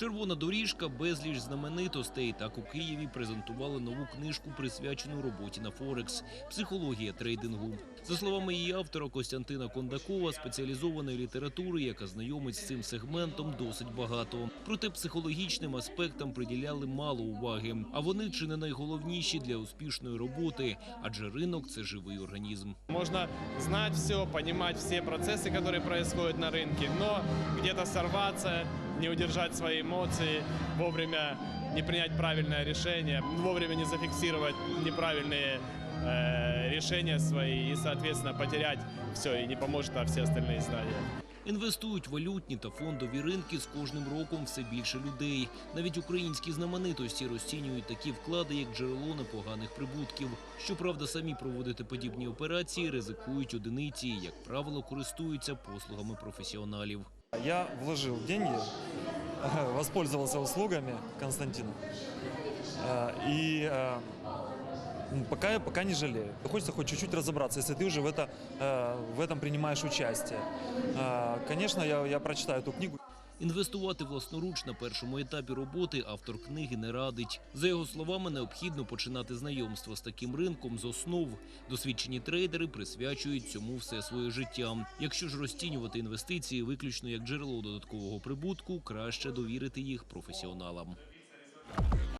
Червона доріжка, безліч знаменитостей. Так у Києві презентували нову книжку, присвячену роботі на Форекс психологія трейдингу. За словами її автора Костянтина Кондакова, спеціалізованої літератури, яка знайомить з цим сегментом, досить багато. Проте психологічним аспектам приділяли мало уваги. А вони чи не найголовніші для успішної роботи, адже ринок це живий організм. Можно знать все, понимать все процессы, которые происходят на рынке, но где-то сорваться, не удержать свои эмоции, вовремя не принять правильное решение, вовремя не зафиксировать неправильные э, решения свои и, соответственно, потерять все и не поможет а все остальные стадии. Інвестують валютні та фондові ринки з кожним роком все більше людей. Навіть українські знаменитості розцінюють такі вклади як джерело непоганих прибутків. Щоправда, самі проводити подібні операції ризикують одиниці, і, як правило, користуються послугами професіоналів. Я вложил деньги, воспользовался услугами Константина. Э, И э, пока, я пока не жалею. Хочется хоть чуть-чуть разобраться, если ты уже в, это, э, в этом принимаешь участие. Э, Конечно, я, я прочитаю эту книгу. Інвестувати власноруч на першому етапі роботи автор книги не радить. За його словами, необхідно починати знайомство з таким ринком з основ. Досвідчені трейдери присвячують цьому все своє життя. Якщо ж розцінювати інвестиції виключно як джерело додаткового прибутку, краще довірити їх професіоналам.